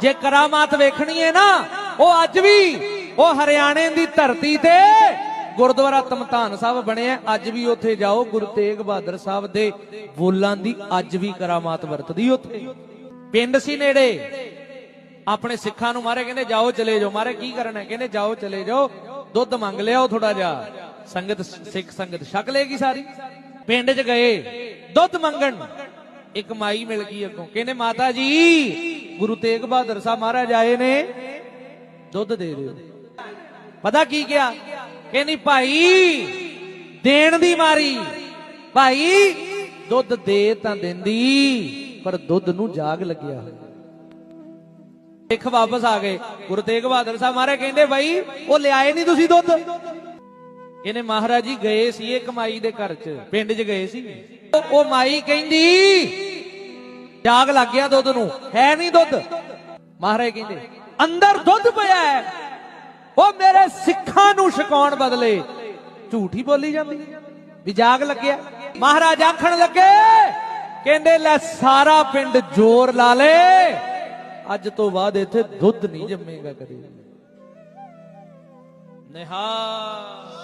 ਜੇ ਕਰਾਮਾਤ ਵੇਖਣੀ ਹੈ ਨਾ, ਉਹ ਅੱਜ ਵੀ, ਉਹ ਹਰਿਆਣੇ ਦੀ ਧਰਤੀ ਤੇ ਗੁਰਦੁਆਰਾ ਤਮਤਾਨ ਸਾਹਿਬ ਬਣਿਆ ਅੱਜ ਵੀ ਉੱਥੇ ਜਾਓ, ਗੁਰੂ ਤੇਗ ਬਹਾਦਰ ਸਾਹਿਬ ਦੇ ਬੋਲਾਂ ਦੀ ਅੱਜ ਵੀ ਕਰਾਮਾਤ ਵਰਤਦੀ ਉੱਥੇ। ਪਿੰਡ ਸੀ ਨੇੜੇ। ਆਪਣੇ ਸਿੱਖਾਂ ਨੂੰ ਮਾਰੇ ਕਹਿੰਦੇ, ਜਾਓ, ਚਲੇ ਜਾਓ। ਮਾਰੇ, ਕੀ ਕਰਨਾ? ਕਹਿੰਦੇ, ਜਾਓ, ਚਲੇ ਜਾਓ। ਦੁੱਧ ਮੰਗ ਲਿਆਓ ਥੋੜਾ ਜਿਹਾ। ਸੰਗਤ, ਸਿੱਖ ਸੰਗਤ ਛਕ ਲੇਗੀ ਸਾਰੀ। ਪਿੰਡ 'ਚ ਗਏ, ਦੁੱਧ ਮੰਗਣ। ਇੱਕ ਮਾਈ ਮਿਲ ਗਈ ਅੱਗੋਂ। ਕਹਿੰਦੇ, ਮਾਤਾ ਜੀ ਗੁਰੂ ਤੇਗ ਬਹਾਦਰ ਸਾਹਿਬ ਮਹਾਰਾਜ ਆਏ ਨੇ, ਦੁੱਧ ਦੇ ਦਿਓ। ਪਤਾ ਕੀ ਕਿਹਾ? ਕਹਿੰਦੀ, ਭਾਈ, ਦੇਣ ਦੀ ਮਾਰੀ। ਭਾਈ, ਦੁੱਧ ਦੇ ਤਾਂ ਦਿੰਦੀ, ਪਰ ਦੁੱਧ ਨੂੰ ਜਾਗ ਲੱਗਿਆ। ਸਿੱਖ ਵਾਪਸ ਆ ਗਏ। ਗੁਰੂ ਤੇਗ ਬਹਾਦਰ ਸਾਹਿਬ ਮਹਾਰਾਜ ਕਹਿੰਦੇ, ਭਾਈ, ਉਹ ਲਿਆਏ ਨਹੀਂ ਤੁਸੀਂ ਦੁੱਧ? ਇਹਨੇ ਮਹਾਰਾਜ ਜੀ ਗਏ ਸੀ ਇਹ ਕਮਾਈ ਦੇ ਘਰ 'ਚ, ਪਿੰਡ 'ਚ ਗਏ ਸੀ ਉਹ ਮਾਈ ਕਹਿੰਦੀ ਜਾਗ ਲੱਗ ਗਿਆ ਦੁੱਧ ਨੂੰ। ਹੈ ਨਹੀਂ ਦੁੱਧ। ਮਹਾਰਾਜ ਕਹਿੰਦੇ, ਅੰਦਰ ਦੁੱਧ ਪਿਆ ਹੈ। ਉਹ ਮੇਰੇ ਸਿੱਖਾਂ ਨੂੰ ਛਕਾਉਣ ਬਦਲੇ ਝੂਠੀ ਬੋਲੀ ਜਾਂਦੀ। ਵੀ ਜਾਗ ਲੱਗਿਆ। ਮਹਾਰਾਜ ਆਖਣ ਲੱਗੇ, ਕਹਿੰਦੇ, ਲੈ ਸਾਰਾ ਪਿੰਡ ਜ਼ੋਰ ਲਾ ਲੇ। ਅੱਜ ਤੋਂ ਬਾਅਦ ਇੱਥੇ ਦੁੱਧ ਨਹੀਂ ਜੰਮੇਗਾ ਕਦੇ। ਨਿਹਾਲ।